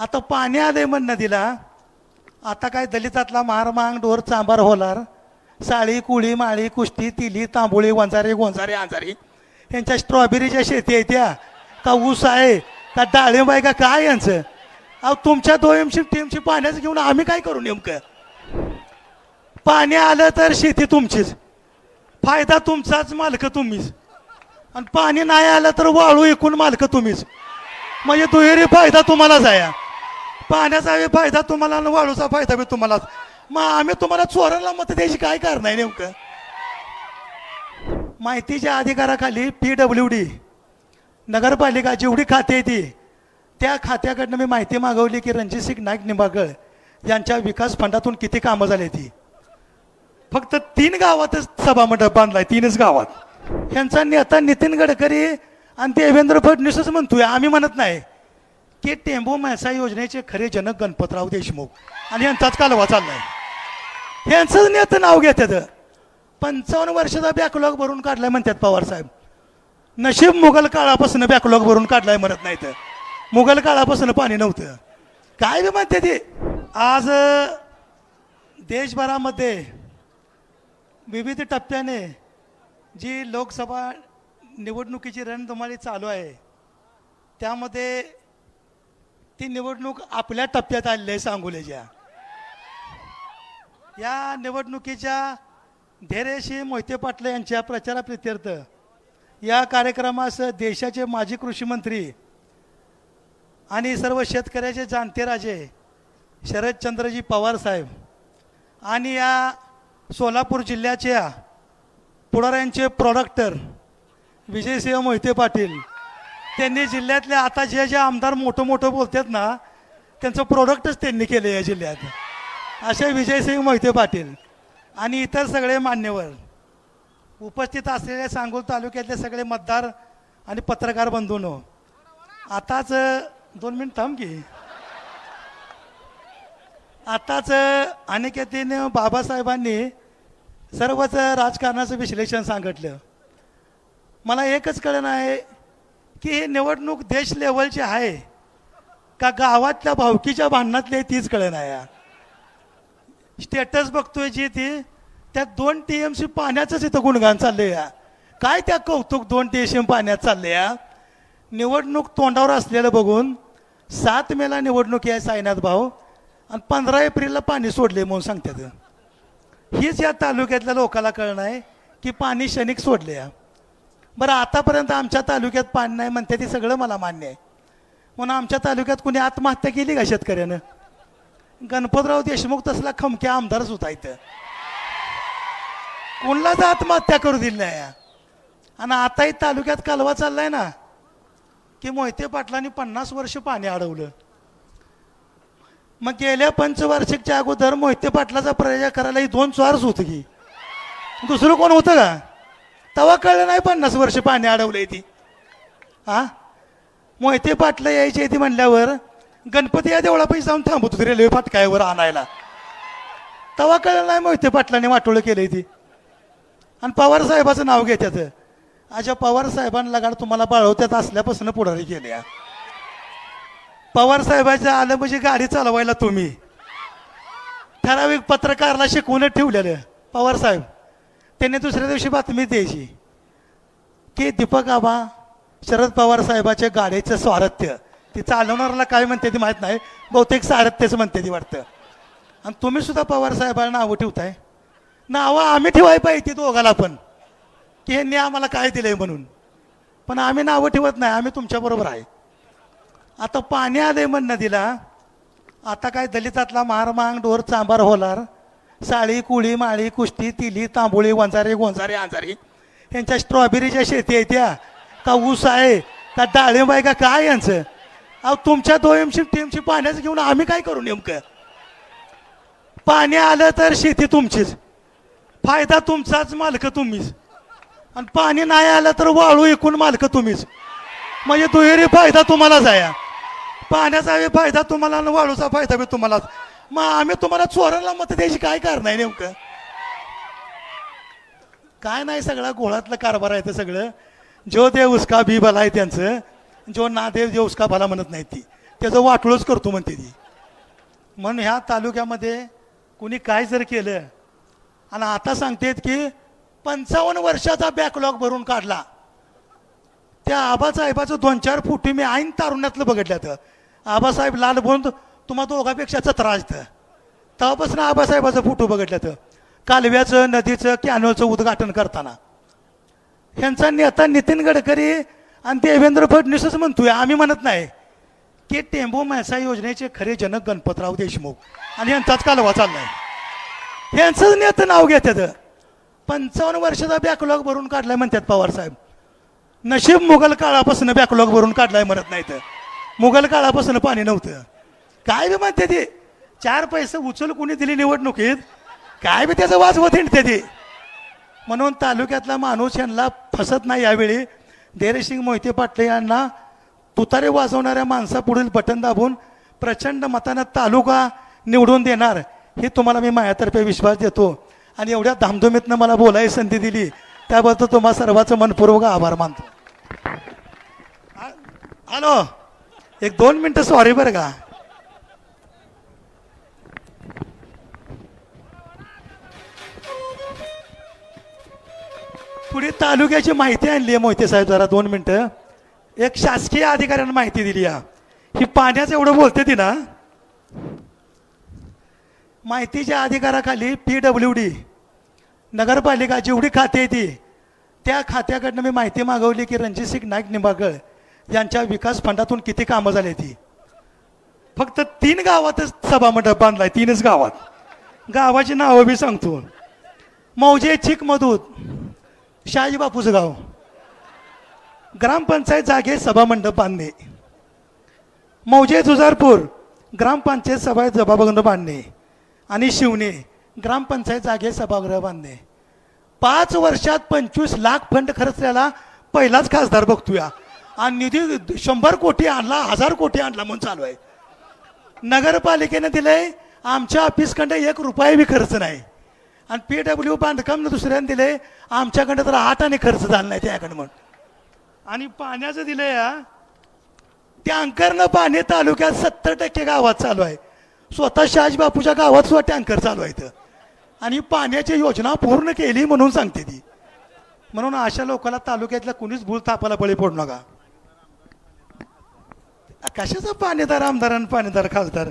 आता पाणी आलंय म्हण नदीला. आता काय दलितातला मार मांग डोर चांबार होलार साळी कुळी माळी कुस्ती तिली तांबोळी वंजारी गोंजारी आंजारी यांच्या स्ट्रॉबेरीच्या शेती आहे त्या का ऊस आहे का डाळिंब आहे का काय यांचं? अहो तुमच्या दोयमशी टीमशी पाण्याचं घेऊन आम्ही काय करू नेमकं? पाणी आलं तर शेती तुमचीच. फायदा तुमचाच मालक तुम्हीच. आणि पाणी नाही आलं तर वाळू एकूण मालक तुम्हीच. म्हणजे दुहेरी फायदा तुम्हालाच आहे. पाण्याचा बी फायदा तुम्हाला आणि वाळूचा फायदा बी तुम्हाला. मग आम्ही तुम्हाला चोराला मत द्यायची काय कारण आहे नेमकं? माहितीच्या अधिकाराखाली पी डब्ल्यू डी नगरपालिका जेवढी खाते आहे ती त्या खात्याकडनं मी माहिती मागवली की रणजितसिंग नाईक निंबागळ यांच्या विकास फंडातून किती कामं झाली ती. फक्त तीन गावातच सभामंडप बांधलाय तीनच गावात. यांचा नेता नितीन गडकरी आणि देवेंद्र फडणवीसच म्हणतोय आम्ही म्हणत नाही. की टेंबू म्हैसा योजनेचे खरे जनक गणपतराव देशमुख आणि यांचाच कालवा चाललाय. यांचंच नेतं नाव घेतात. पंचावन्न वर्षाचा बॅकलॉग भरून काढलाय म्हणतात पवार साहेब. नशीब मुघल काळापासून बॅकलॉग भरून काढलाय म्हणत नाही तर मुघल काळापासून पाणी नव्हतं. काय बी म्हणते ते? आज देशभरामध्ये विविध टप्प्याने जी लोकसभा निवडणुकीची रणधुमाळी चालू आहे त्यामध्ये ती निवडणूक आपल्या टप्प्यात आलेली आहे सांगोलीच्या या निवडणुकीच्या धैर्यशी मोहिते पाटील यांच्या प्रचाराप्रित्यर्थ या कार्यक्रमास देशाचे माजी कृषी मंत्री आणि सर्व शेतकऱ्याचे जाणते राजे शरदचंद्रजी पवार साहेब आणि या सोलापूर जिल्ह्याच्या पुढाऱ्यांचे प्रोडक्टर विजयसिंह मोहिते पाटील त्यांनी जिल्ह्यातले आता जे जे आमदार मोठं मोठं बोलतात ना त्यांचं प्रोडक्टच त्यांनी केलं या जिल्ह्यात. असे विजयसिंग मोहिते पाटील आणि इतर सगळे मान्यवर. उपस्थित असलेले सांगोल तालुक्यातले सगळे मतदार आणि पत्रकार बंधूनो आताच दोन मिनिट थांब की. आताच अनिकेतीने बाबासाहेबांनी सर्वच राजकारणाचं विश्लेषण सांगितलं. मला एकच कळण आहे की ही निवडणूक देश लेवलची आहे. का गावातल्या भावकीच्या भांडणातली तीच कळण आहे स्टेटस बघतोय जी ती त्यात दोन टी एम सी पाण्याचंच इथं गुणगान चाललंय या. काय त्या कौतुक दोन टी एम पाण्यात चाललंय या? निवडणूक तोंडावर असलेलं बघून सात मेला निवडणूक आहे साईनाथ भाऊ आणि पंधरा एप्रिलला पाणी सोडले म्हणून सांगतात. हीच या तालुक्यातल्या लोकाला कळणं आहे की पाणी क्षणिक सोडले या. बरं आतापर्यंत आमच्या तालुक्यात पाणी नाही म्हणते ते सगळं मला मान्य आहे. म्हणून आमच्या तालुक्यात कुणी आत्महत्या केली का शेतकऱ्यानं? गणपतराव देशमुख तसला खमक्या आमदारच होता इथं. कोणलाच आत्महत्या करू दिली नाही. आणि आताही तालुक्यात कालवा चाललाय ना की मोहिते पाटलांनी पन्नास वर्ष पाणी अडवलं. मग गेल्या पंचवार्षिकच्या अगोदर मोहिते पाटलाचा प्रयोग करायला ही दोन स्वारच होतं की. दुसरं कोण होतं का? तवा कळलं नाही पन्नास वर्ष पाणी अडवलंय ती. हा मोहिते पाटलं यायची ती म्हणल्यावर गणपती या देवळापाशी जाऊन थांबत होती रेल्वे फाटकायवर आणायला. तवा कळलं नाही मोहिते पाटलाने वाटोळं केलंय ती. आणि पवार साहेबाचं नाव घेतात अशा पवार साहेबांना लगाड तुम्हाला बाळवत्यात असल्यापासून पुढारी केल्या. पवार साहेबाचं आलं म्हणजे गाडी चालवायला तुम्ही. ठराविक पत्रकारला शिकवून ठेवलेलं पवार साहेब. त्यांनी दुसऱ्या दिवशी बातमी द्यायची की दीपक आबा शरद पवार साहेबाच्या गाडीचं स्वारथ्य. ती चालवणाऱ्याला काय म्हणते ती माहीत नाही. बहुतेक सारथ्यच म्हणते ती वाटतं. आणि तुम्ही सुद्धा पवार साहेबांना नावं ठेवताय. नावं आम्ही ठेवाय पाहिजे दोघाला पण. की यांनी आम्हाला काय दिलंय म्हणून. पण आम्ही नावं ठेवत नाही आम्ही तुमच्याबरोबर आहे. आता पाणी आलंय म्हणणं नदीला आता काय दलितातला मारमांग डोर चांबार होलार साळी कुळी माळी कुस्ती तिली तांबोळी वंजारी गोंजारी आंजारी यांच्या स्ट्रॉबेरीच्या शेती आहे त्या का ऊस आहे? का डाळिंब आहे? का काय यांचं? अहो तुमच्या दोयमशी टीमशी पाण्याचं घेऊन आम्ही काय करू नेमकं? पाणी आलं तर शेती तुमचीच. फायदा तुमचाच मालक तुम्हीच. आणि पाणी नाही आलं तर वाळू एकूण मालक तुम्हीच. म्हणजे दुहेरी फायदा तुम्हालाच आहे पाण्याचा फायदा तुम्हाला आणि वाळूचा फायदा बी तुम्हालाच. मग आम्ही तुम्हाला चोराला मत द्यायची काय कारण आहे नेमकं? काय नाही सगळा गोळातलं कारभार आहे ते सगळं. जो देव उसका बी भला आहे त्यांचं जो ना देव जो उसका भला म्हणत नाही ती. त्याचं वाटूळच करतो म्हणते ती. म्हणून ह्या तालुक्यामध्ये कुणी काय जर केलं आणि आता सांगतेत की पंचावन्न वर्षाचा बॅकलॉग भरून काढला. त्या आबासाहेबाचं दोन चार फुटी मी ऐन तारुण्यातलं तर आबासाहेब लालबोंद तुम्हा दोघापेक्षा त्रास असतं तेव्हापासून आबासाहेबाचं फोटो बघितलं तर. कालव्याचं नदीचं कॅनलचं उद्घाटन करताना. ह्यांचा नेता नितीन गडकरी आणि देवेंद्र फडणवीसच म्हणतोय आम्ही म्हणत नाही. की टेंबू म्हैसा योजनेचे खरे जनक गणपतराव देशमुख आणि यांचाच कालवा चाललाय. ह्यांचंच नेतं नाव घेतात पंचावन्न वर्षाचा बॅकलॉग भरून काढलाय म्हणतात पवार साहेब. नशीब मुघल काळापासून बॅकलॉग भरून काढलाय म्हणत नाही तर मुघल काळापासून पाणी नव्हतं. काय बी म्हणते ते? चार पैसे उचल कोणी दिली निवडणुकीत? काय बी त्याचं वाजवत होते ते म्हणून तालुक्यातला माणूस यांना फसत नाही यावेळी. धैर्यसिंग मोहिते पाटले यांना तुतारे वाजवणाऱ्या माणसापुढील बटन दाबून प्रचंड मतानं तालुका निवडून देणार हे तुम्हाला मी माझ्यातर्फे विश्वास देतो. आणि एवढ्या धामधुमीतनं मला बोलायची संधी दिली त्याबद्दल तुम्हा सर्वांचं मनपूर्वक आभार मानतो. हॅलो एक दोन मिनटं सॉरी बरं का. पुढे तालुक्याची माहिती आणली आहे मोहिते साहेब जरा दोन मिनटं. एक शासकीय अधिकाऱ्यांना माहिती दिली या. ही पाण्याचं एवढं बोलते ती ना. माहितीच्या अधिकाराखाली पी डब्ल्यू डी नगरपालिका जेवढी खाते आहे ती त्या खात्याकडनं मी माहिती मागवली की रणजितसिंग नाईक निंबागळ यांच्या विकास फंडातून किती कामं झाली ती. फक्त तीन गावातच सभामंडप बांधलाय तीनच गावात. गावाची नावं बी सांगतो. मौजे चिकमधूत शहाजी बापूचं गाव. ग्रामपंचायत जागे सभामंडप बांधणे. मौजे जुजारपूर ग्रामपंचायत सभा सभागृह बांधणे. आणि शिवणे ग्रामपंचायत जागे सभागृह बांधणे. पाच वर्षात पंचवीस लाख फंड खर्चलेला पहिलाच खासदार बघतोया. आणि निधी शंभर कोटी आणला हजार कोटी आणला म्हणून चालू आहे. नगरपालिकेने दिलंय आमच्या ऑफिसकडे एक रुपया बी खर्च नाही. आणि पी डब्ल्यू बांधकामनं दुसऱ्याने दिले आमच्याकडे तर आठाने खर्च झाला नाही त्याकडे म्हणून. आणि पाण्याचं दिलंय हा. टँकरनं पाणी तालुक्यात सत्तर टक्के गावात चालू आहे. स्वतः शहाजीबापूच्या गावात सुद्धा टँकर चालू आहे इथं. आणि पाण्याची योजना पूर्ण केली म्हणून सांगते ती. म्हणून अशा लोकांना तालुक्यातल्या कुणीच भूल तापाला बळी पडू नका. कशाचा पाणीदार आमदार आणि पाणीदार खासदार?